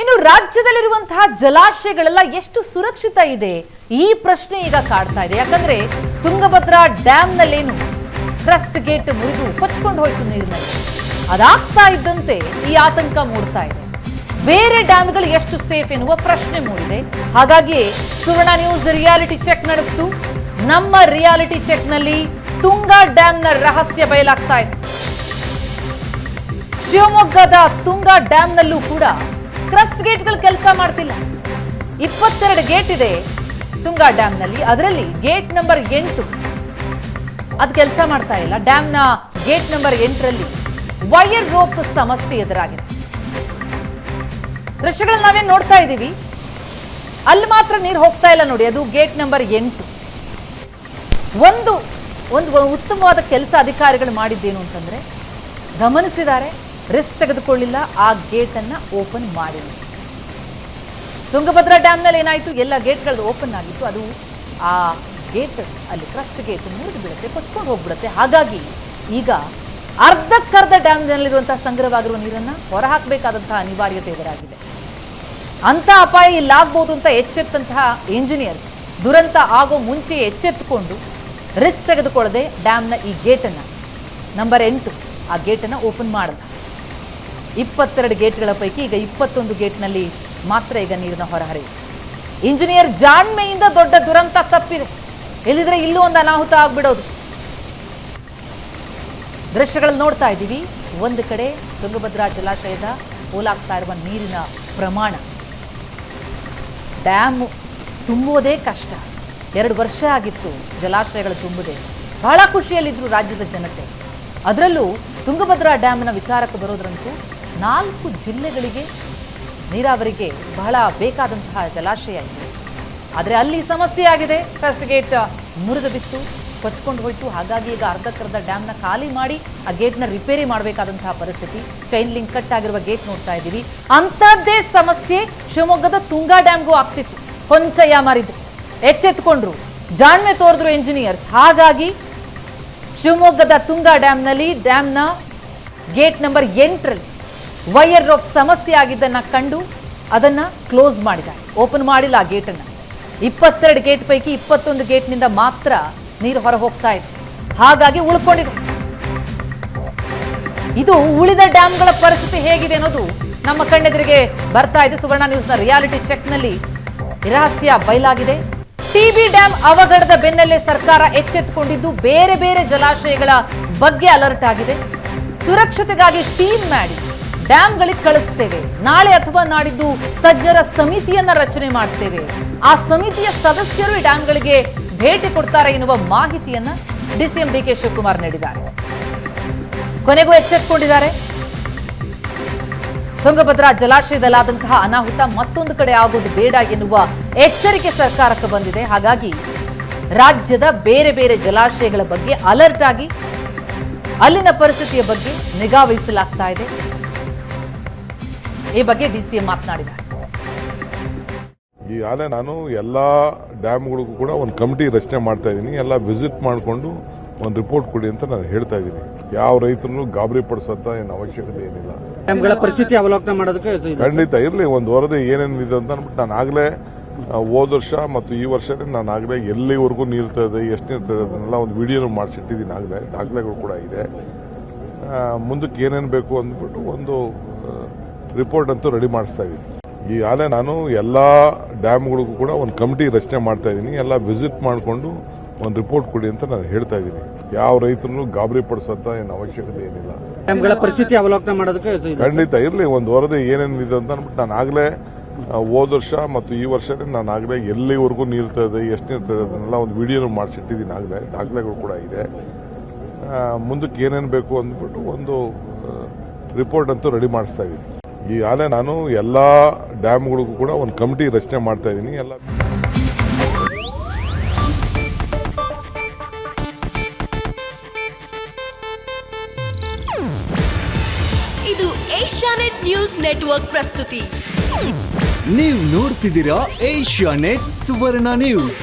ಇನ್ನು ರಾಜ್ಯದಲ್ಲಿರುವಂತಹ ಜಲಾಶಯಗಳೆಲ್ಲ ಎಷ್ಟು ಸುರಕ್ಷಿತ ಇದೆ? ಈ ಪ್ರಶ್ನೆ ಈಗ ಕಾಡ್ತಾ ಇದೆ. ಯಾಕಂದ್ರೆ ತುಂಗಭದ್ರಾ ಡ್ಯಾಂನಲ್ಲೇನು ಕ್ರಸ್ಟ್ ಗೇಟ್ ಮುರಿದು ಕೊಚ್ಕೊಂಡು ಹೋಯ್ತು ನೀರಿನಲ್ಲಿ. ಅದಾಗ್ತಾ ಇದ್ದಂತೆ ಈ ಆತಂಕ ಮೂಡ್ತಾ ಇದೆ. ಬೇರೆ ಡ್ಯಾಮ್ಗಳು ಎಷ್ಟು ಸೇಫ್ ಎನ್ನುವ ಪ್ರಶ್ನೆ ಮೂಡಿದೆ. ಹಾಗಾಗಿ ಸುವರ್ಣ ನ್ಯೂಸ್ ರಿಯಾಲಿಟಿ ಚೆಕ್ ನಡೆಸಿತು. ನಮ್ಮ ರಿಯಾಲಿಟಿ ಚೆಕ್ನಲ್ಲಿ ತುಂಗಾ ಡ್ಯಾಮ್ನ ರಹಸ್ಯ ಬಯಲಾಗ್ತಾ ಇದೆ. ಶಿವಮೊಗ್ಗದ ತುಂಗಾ ಡ್ಯಾಮ್ನಲ್ಲೂ ಕೂಡ ಕ್ರಸ್ಟ್ ಗೇಟ್ಗಳು ಕೆಲಸ ಮಾಡ್ತಿಲ್ಲ. ಇಪ್ಪತ್ತೆರಡು ಗೇಟ್ ಇದೆ. ತುಂಗಾ ಡ್ಯಾಂನಲ್ಲಿ ಅದರಲ್ಲಿ ಗೇಟ್ ನಂಬರ್ ಎಂಟು. ಅದು ಕೆಲಸ ಮಾಡ್ತಾ ಇಲ್ಲ. ಡ್ಯಾಮ್ನ ಗೇಟ್ ನಂಬರ್ ಎಂಟರಲ್ಲಿ ವೈರ್ ರೋಪ್ ಸಮಸ್ಯೆ ಎದುರಾಗಿದೆ. ದೃಶ್ಯಗಳನ್ನ ನಾವೇನ್ ನೋಡ್ತಾ ಇದ್ದೀವಿ? ಅಲ್ಲಿ ಮಾತ್ರ ನೀರು ಹೋಗ್ತಾ ಇಲ್ಲ ನೋಡಿ. ಅದು ಗೇಟ್ ನಂಬರ್ ಎಂಟು. ಒಂದು ಒಂದು ಉತ್ತಮವಾದ ಕೆಲಸ ಅಧಿಕಾರಿಗಳು ಮಾಡಿದ್ದೇನು ಅಂತಂದ್ರೆ ಗಮನಿಸಿದ್ದಾರೆ. ರಿಸ್ಕ್ ತೆಗೆದುಕೊಳ್ಳಿಲ್ಲ, ಆ ಗೇಟನ್ನು ಓಪನ್ ಮಾಡಿಲ್ಲ. ತುಂಗಭದ್ರಾ ಡ್ಯಾಮ್ನಲ್ಲಿ ಏನಾಯಿತು? ಎಲ್ಲ ಗೇಟ್ಗಳು ಓಪನ್ ಆಗಿತ್ತು. ಅದು ಆ ಗೇಟ್ ಅಲ್ಲಿ ಕ್ರಸ್ಟ್ ಗೇಟ್ ಮುರಿದು ಬಿಡುತ್ತೆ, ಕೊಚ್ಕೊಂಡು ಹೋಗ್ಬಿಡುತ್ತೆ. ಹಾಗಾಗಿ ಈಗ ಅರ್ಧಕ್ಕರ್ಧ ಡ್ಯಾಮ್ನಲ್ಲಿರುವಂತಹ ಸಂಗ್ರಹವಾಗಿರುವ ನೀರನ್ನ ಹೊರಹಾಕಬೇಕಾದಂತಹ ಅನಿವಾರ್ಯತೆ ಎದುರಾಗಿದೆ. ಅಂತ ಅಪಾಯ ಇಲ್ಲಾಗ್ಬೋದು ಅಂತ ಎಚ್ಚೆತ್ತಂತಹ ಇಂಜಿನಿಯರ್ಸ್ ದುರಂತ ಆಗೋ ಮುಂಚೆ ಎಚ್ಚೆತ್ತುಕೊಂಡು ರಿಸ್ಕ್ ತೆಗೆದುಕೊಳ್ಳದೆ ಡ್ಯಾಮ್ನ ಈ ಗೇಟನ್ನು ನಂಬರ್ ಎಂಟು, ಆ ಗೇಟನ್ನು ಓಪನ್ ಮಾಡಿದ ಇಪ್ಪತ್ತೆರಡು ಗೇಟ್ಗಳ ಪೈಕಿ ಈಗ ಇಪ್ಪತ್ತೊಂದು ಗೇಟ್ನಲ್ಲಿ ಮಾತ್ರ ಈಗ ನೀರಿನ ಹೊರಹರಿವು. ಇಂಜಿನಿಯರ್ ಜಾಣ್ಮೆಯಿಂದ ದೊಡ್ಡ ದುರಂತ ತಪ್ಪಿದೆ. ಇಲ್ಲಿದ್ರೆ ಇಲ್ಲೂ ಒಂದು ಅನಾಹುತ ಆಗ್ಬಿಡೋದು. ದೃಶ್ಯಗಳಲ್ಲಿ ನೋಡ್ತಾ ಇದ್ದೀವಿ. ಒಂದು ಕಡೆ ತುಂಗಭದ್ರಾ ಜಲಾಶಯದ ಪೋಲಾಗ್ತಾ ಇರುವ ನೀರಿನ ಪ್ರಮಾಣ. ಡ್ಯಾಮ್ ತುಂಬುವುದೇ ಕಷ್ಟ. ಎರಡು ವರ್ಷ ಆಗಿತ್ತು ಜಲಾಶಯಗಳು ತುಂಬುದೇ. ಬಹಳ ಖುಷಿಯಲ್ಲಿದ್ದರು ರಾಜ್ಯದ ಜನತೆ. ಅದರಲ್ಲೂ ತುಂಗಭದ್ರಾ ಡ್ಯಾಮ್ನ ವಿಚಾರಕ್ಕೆ ಬರೋದ್ರಂತೂ ನಾಲ್ಕು ಜಿಲ್ಲೆಗಳಿಗೆ ನೀರಾವರಿಗೆ ಬಹಳ ಬೇಕಾದಂತಹ ಜಲಾಶಯ ಇದೆ. ಆದರೆ ಅಲ್ಲಿ ಸಮಸ್ಯೆ ಆಗಿದೆ. ಫಸ್ಟ್ ಗೇಟ್ ಮುರಿದು ಬಿತ್ತು, ಕೊಚ್ಕೊಂಡು ಹೋಯಿತು. ಹಾಗಾಗಿ ಈಗ ಅರ್ಧಕ್ಕರ್ಧ ಡ್ಯಾಮ್ನ ಖಾಲಿ ಮಾಡಿ ಆ ಗೇಟ್ನ ರಿಪೇರಿ ಮಾಡಬೇಕಾದಂತಹ ಪರಿಸ್ಥಿತಿ. ಚೈನ್ ಲಿಂಕ್ ಕಟ್ ಆಗಿರುವ ಗೇಟ್ ನೋಡ್ತಾ ಇದ್ದೀವಿ. ಅಂಥದ್ದೇ ಸಮಸ್ಯೆ ಶಿವಮೊಗ್ಗದ ತುಂಗಾ ಡ್ಯಾಮ್ಗೂ ಆಗ್ತಿತ್ತು. ಕೊಂಚ ಮಾರಿದ್ರು ಎಚ್ಚೆತ್ಕೊಂಡ್ರು. ಜಾಣ್ಮೆ ತೋರಿದ್ರು ಇಂಜಿನಿಯರ್ಸ್ ಹಾಗಾಗಿ ಶಿವಮೊಗ್ಗದ ತುಂಗಾ ಡ್ಯಾಮ್ನಲ್ಲಿ ಡ್ಯಾಮ್ನ ಗೇಟ್ ನಂಬರ್ ಎಂಟರಲ್ಲಿ ವೈರ್ ರೋಪ್ ಸಮಸ್ಯೆ ಆಗಿದ್ದನ್ನು ಕಂಡು ಅದನ್ನು ಕ್ಲೋಸ್ ಮಾಡಿದ್ದಾರೆ. ಓಪನ್ ಮಾಡಿಲ್ಲ ಆ ಗೇಟನ್ನು. ಇಪ್ಪತ್ತೆರಡು ಗೇಟ್ ಪೈಕಿ ಇಪ್ಪತ್ತೊಂದು ಗೇಟ್ನಿಂದ ಮಾತ್ರ ನೀರು ಹೊರ ಹೋಗ್ತಾ ಇದೆ. ಹಾಗಾಗಿ ಉಳ್ಕೊಂಡಿದೆ. ಇದು ಉಳಿದ ಡ್ಯಾಮ್ಗಳ ಪರಿಸ್ಥಿತಿ ಹೇಗಿದೆ ಅನ್ನೋದು ನಮ್ಮ ಕಣ್ಣೆದುರಿಗೆ ಬರ್ತಾ ಇದೆ. ಸುವರ್ಣ ನ್ಯೂಸ್ನ ರಿಯಾಲಿಟಿ ಚೆಕ್ನಲ್ಲಿ ರಹಸ್ಯ ಬಯಲಾಗಿದೆ. ಟಿಬಿ ಡ್ಯಾಮ್ ಅವಘಡದ ಬೆನ್ನಲ್ಲೇ ಸರ್ಕಾರ ಎಚ್ಚೆತ್ತುಕೊಂಡಿದ್ದು ಬೇರೆ ಬೇರೆ ಜಲಾಶಯಗಳ ಬಗ್ಗೆ ಅಲರ್ಟ್ ಆಗಿದೆ. ಸುರಕ್ಷತೆಗಾಗಿ ಟೀಮ್ ಮಾಡಿ ಡ್ಯಾಮ್ಗಳಿಗೆ ಕಳಿಸ್ತೇವೆ. ನಾಳೆ ಅಥವಾ ನಾಡಿದ್ದು ತಜ್ಞರ ಸಮಿತಿಯನ್ನ ರಚನೆ ಮಾಡ್ತೇವೆ. ಆ ಸಮಿತಿಯ ಸದಸ್ಯರು ಈ ಡ್ಯಾಮ್ಗಳಿಗೆ ಭೇಟಿ ಕೊಡ್ತಾರೆ ಎನ್ನುವ ಮಾಹಿತಿಯನ್ನ ಡಿಸಿಎಂ ಡಿ ಕೆ ಶಿವಕುಮಾರ್ ನೀಡಿದ್ದಾರೆ. ಕೊನೆಗೂ ಎಚ್ಚೆತ್ತುಕೊಂಡಿದ್ದಾರೆ ತುಂಗಭದ್ರಾ ಜಲಾಶಯದಲ್ಲಾದಂತಹ ಅನಾಹುತ ಮತ್ತೊಂದು ಕಡೆ ಆಗೋದು ಬೇಡ ಎನ್ನುವ ಎಚ್ಚರಿಕೆ ಸರ್ಕಾರಕ್ಕೆ ಬಂದಿದೆ. ಹಾಗಾಗಿ ರಾಜ್ಯದ ಬೇರೆ ಬೇರೆ ಜಲಾಶಯಗಳ ಬಗ್ಗೆ ಅಲರ್ಟ್ ಆಗಿ ಅಲ್ಲಿನ ಪರಿಸ್ಥಿತಿಯ ಬಗ್ಗೆ ನಿಗಾ ವಹಿಸಲಾಗ್ತಾ ಇದೆ. ಈ ಬಗ್ಗೆ ಡಿಸಿಎಂ ಮಾತನಾಡಿದ್ದಾರೆ. ಈಗಾಗಲೇ ನಾನು ಎಲ್ಲ ಡ್ಯಾಮ್ಗಳಿಗೂ ಕೂಡ ಒಂದು ಕಮಿಟಿ ರಚನೆ ಮಾಡ್ತಾ ಇದ್ದೀನಿ. ಎಲ್ಲ ವಿಸಿಟ್ ಮಾಡಿಕೊಂಡು ಒಂದು ರಿಪೋರ್ಟ್ ಕೊಡಿ ಅಂತ ನಾನು ಹೇಳ್ತಾ ಇದ್ದೀನಿ. ಯಾವ ರೈತರು ಗಾಬರಿ ಪಡಿಸೋಂಥ ಏನು ಅವಶ್ಯಕತೆ ಏನಿಲ್ಲ. ಡ್ಯಾಮ್ಗಳ ಪರಿಸ್ಥಿತಿ ಅವಲೋಕನ ಮಾಡೋದಕ್ಕೆ ಖಂಡಿತ ಇರಲಿ ಒಂದು ವರದಿ ಇದೆ ಅಂತ ಅಂದ್ಬಿಟ್ಟು ನಾನು ಆಗಲೇ ಹೋದ ವರ್ಷ ಮತ್ತು ಈ ವರ್ಷ ನಾನು ಆಗಲೇ ಎಲ್ಲಿವರೆಗೂ ನೀರ್ತಾ ಇದೆ ಎಷ್ಟು ನೀರ್ತಾ ಇದೆ ಅದನ್ನೆಲ್ಲ ಒಂದು ವಿಡಿಯೋ ಮಾಡಿಸಿಟ್ಟಿದ್ದೀನಿ ಆಗಲೇ. ದಾಖಲೆಗಳು ಕೂಡ ಇದೆ. ಮುಂದಕ್ಕೆ ಏನೇನು ಬೇಕು ಅಂದ್ಬಿಟ್ಟು ಒಂದು ರಿಪೋರ್ಟ್ ಅಂತೂ ರೆಡಿ ಮಾಡಿಸ್ತಾ ಇದ್ದೀನಿ ಈಗಾಗಲೇ ನಾನು ಎಲ್ಲ ಡ್ಯಾಮ್ಗಳಿಗೂ ಕೂಡ ಒಂದು ಕಮಿಟಿ ರಚನೆ ಮಾಡ್ತಾ ಇದ್ದೀನಿ ಎಲ್ಲ ವಿಸಿಟ್ ಮಾಡಿಕೊಂಡು ಒಂದು ರಿಪೋರ್ಟ್ ಕೊಡಿ ಅಂತ ನಾನು ಹೇಳ್ತಾ ಇದ್ದೀನಿ ಯಾವ ರೈತರು ಗಾಬರಿ ಪಡಿಸೋಂಥ ಏನು ಅವಶ್ಯಕತೆ ಏನಿಲ್ಲ. ಪರಿಸ್ಥಿತಿ ಅವಲೋಕನ ಮಾಡೋದಕ್ಕೆ ಖಂಡಿತ ಇರಲಿ ಒಂದು ವರದಿ ಏನೇನಿದೆ ಅಂತ ಅಂದ್ಬಿಟ್ಟು ನಾನು ಆಗಲೇ ಹೋದ ವರ್ಷ ಮತ್ತು ಈ ವರ್ಷ ನಾನು ಆಗಲೇ ಎಲ್ಲಿವರೆಗೂ ನೀರ್ತಾ ಇದೆ ಎಷ್ಟು ನೀರ್ತಾ ಇದೆ ಅದನ್ನೆಲ್ಲ ಒಂದು ವಿಡಿಯೋ ಮಾಡಿಸಿಟ್ಟಿದ್ದೀನಿ ಆಗಲೇ. ದಾಖಲೆಗಳು ಕೂಡ ಇದೆ. ಮುಂದಕ್ಕೆ ಏನೇನು ಬೇಕು ಅಂದ್ಬಿಟ್ಟು ಒಂದು ರಿಪೋರ್ಟ್ ಅಂತೂ ರೆಡಿ ಮಾಡಿಸ್ತಾ ಇದ್ದೀನಿ ಈಗಾಗಲೇ ನಾನು ಎಲ್ಲ ಡ್ಯಾಮ್ಗಳಿಗೂ ಕೂಡ ಒಂದು ಕಮಿಟಿ ರಚನೆ ಮಾಡ್ತಾ ಇದ್ದೀನಿ. ಎಲ್ಲ ಇದು ಏಷ್ಯಾನೆಟ್ ನ್ಯೂಸ್ ನೆಟ್ವರ್ಕ್ ಪ್ರಸ್ತುತಿ. ನೀವು ನೋಡ್ತಿದ್ದೀರಾ ಏಷ್ಯಾನೆಟ್ ಸುವರ್ಣ ನ್ಯೂಸ್.